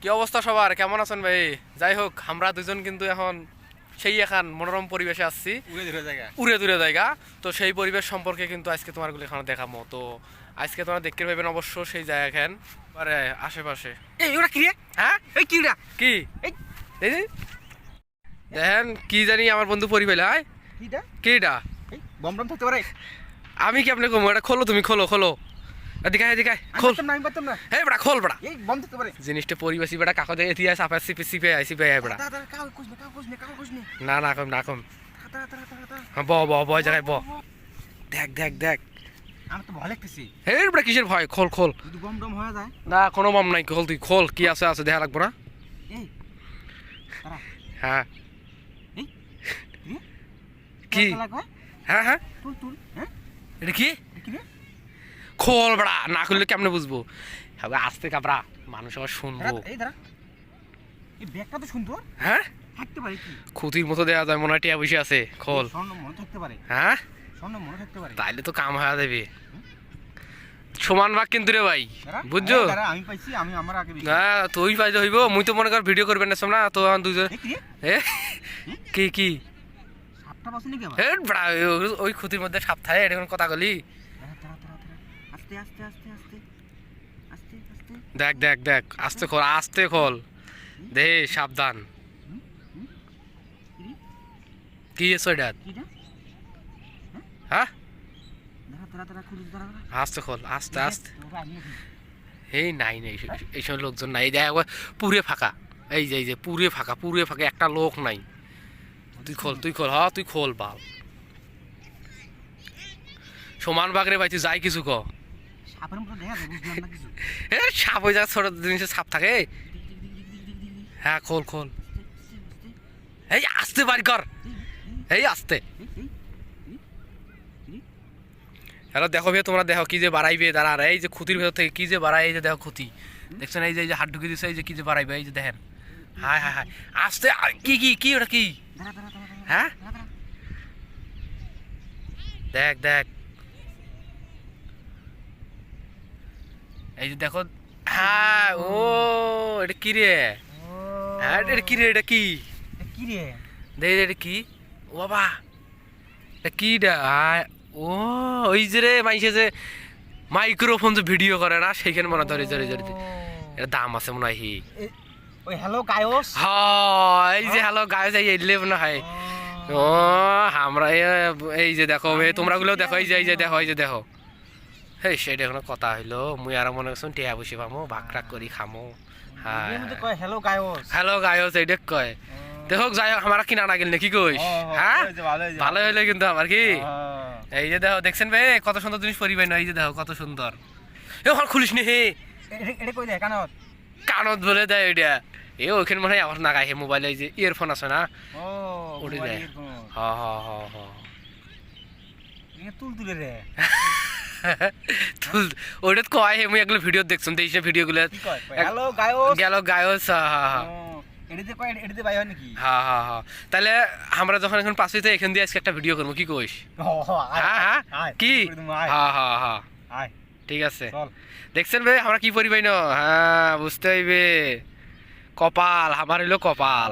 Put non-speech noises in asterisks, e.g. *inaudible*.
কি অবস্থা সবার? কেমন আছেন ভাই? যাই হোক আমরা দুজন কিন্তু এখন সেই এখন মনোরম পরিবেশে আসছি উড়ে ধরে জায়গা। উড়ে দূরে জায়গা। তো সেই পরিবেশ সম্পর্কে কিন্তু আজকে তোমারগুলো এখানে দেখাবো। তো আজকে তোমরা দেখতে পাবেন অবশ্য সেই জায়গা এখান আরে আশেপাশে। এই ওরা কি হ্যাঁ? এই কি রে কি? এই। দেখেন কি জানি আমার বন্ধু পরিবেশ হয় কিটা? কি এটা এই বম বম থাকতে পারে? আমি কি আপনি কমো এটা খোলো তুমি খোলো খোলো। এদিকে এদিকে খোল। পারতাম না আমি পারতাম না। হে বড়া খোল বড়া বম জিনিসটা পরিবেশি বেটা কাকতে এতিয়া সাপে সিপে সিপে সিপে বড়া না না কম না কম। তাড়া তাড়া তাড়া তাড়া হ্যাঁ, ব ব ব জায়গায় ব। দেখ দেখ দেখ। আমি তো ভয় লাগতেছি। হে বড়া কিসের ভয়? খোল খোল। বম বম হয়ে যায়। না কোনো মাম নাই খোল তুই খোল। কি আছে আছে দেখা লাগবো না। হ্যাঁ। কি? হ্যাঁ হ্যাঁ। তুল তুল হ্যাঁ। এটা কি? খোল বড়া না খুললে কেমনে বুঝব? হবে আসতে কাপড়া মানুষ আবার শুনব। দাঁড়া, এই দাঁড়া। এই ব্যাগটা তো সুন্দর হ্যাঁ? থাকতে পারে কি? খুতির মতো দেওয়া যায় মনে হয় টিয়া বসে আছে খোল। স্বর্ণ মনে থাকতে পারে। হ্যাঁ? স্বর্ণ মনে থাকতে পারে। তাইলে তো কাম হয়ে যাবে সমান ভাগ কিন্তু রে ভাই বুঝছ এই দাঁড়া, আমি পাইছি আমি আমার আগে না তুই পাইতে হইব মুই তো মনে কর ভিডিও করবেন না না তো দুজন কি কি নাকি ওই- ক্ষতির মধ্যে সাপ থাকে এটা কথা গলি। আস্তে আস্তে আস্তে আস্তে। আস্তে আস্তে। দেখ দেখ দেখ আস্তে খোল আস্তে খোল। দে সাবধান। কি এসো এটা? হ্যাঁ। আস্তে খোল আস্তে আস্তে। এই নাই নাই এইসব লোকজন নাই। দেখ পুরে ফাঁকা। এই যে এই যে পুরে ফাঁকা পুরে ফাঁকা একটা লোক নাই। তুই খোল তুই খোল হ্যাঁ তুই খোল বাল। সমান বাগরে ভাই তুই যাই কিছু ক। এ সাপ ওই জায়গা ছোট জিনিসের সাপ থাকে। হ্যাঁ খোল খোল। এই আস্তে বাড়ি কর এই, আস্তে। হ্যালো দেখো ভাই তোমরা দেখো কি যে বাড়াইবে দাঁড়া আর এই যে ক্ষতির ভেতর থেকে কি যে বাড়াই এই যে দেখো খুঁতি দেখছেন এই যে এই যে হাত ঢুকে দিচ্ছে এই যে কি যে বাড়াইবে এই যে দেখেন হায় হায় হায় আস্তে কি কি কি ওটা কি হ্যাঁ। দেখ দেখ এই যে দেখো হ্যাঁ ও এটা কি রে? হ্যাঁ এটা কি রে এটা কি? কি রে? দেখ এটা কি? ও বাবা এটা কি আয়, ও ওই যে রে মাইসে যে মাইক্রোফোন যে ভিডিও করে না সেইখানে মনে হয় ধরে ধরে ধরে এটা দাম আছে মনে হয় ওই হ্যালো গায়স? হয় এই যে হ্যালো গায়ে যাই এলে মনে হয়। ও। আমরা এই যে দেখো তোমরা গুলো দেখো এই যে এই যে দেখো এই যে দেখো। হেই সেটা কোনো কথা হইল। মুই আর মনে করছি টিয়া বসে পামো ভাগ টাক করি খামো। হ্যাঁ। হ্যালো গায়স। হ্যালো গায়স এইটা কয়। দেখো যাই হোক আমার কিনা না গেল নাকি কইস হ্যাঁ? ভালো হইল কিন্তু আমার কি? এই যে দেখো দেখছেন ভাই কত সুন্দর জিনিস পরিবেন এই যে দেখো কত সুন্দর। এ ওখানে খুলিস নি হে। এটা কই দেয় কানত? কানত বলে দেয় এটা এ ওখানে মনে হয় আমার নাগাই হে মোবাইলে যে ইয়ারফোন আছে না। এরকম। হ হ হ হ। তুল তুলে রে *laughs* তো কয় হে মুই এগুলো ভিডিও দেখছুন সে ভিডিও গুলো। গায়স। গেল গায়স হা হা হা। হয় নাকি? হা হা হা। তাহলে আমরা যখন এখন পাশে তো এখান দিয়ে আজকে একটা ভিডিও করব কি কইস? হ্যাঁ হ্যাঁ কি? ঠিক আছে। দেখছেন ভাই আমরা কি পরিবাই না? হ্যাঁ বুঝতে হইবে। কপাল আমার হইল কপাল।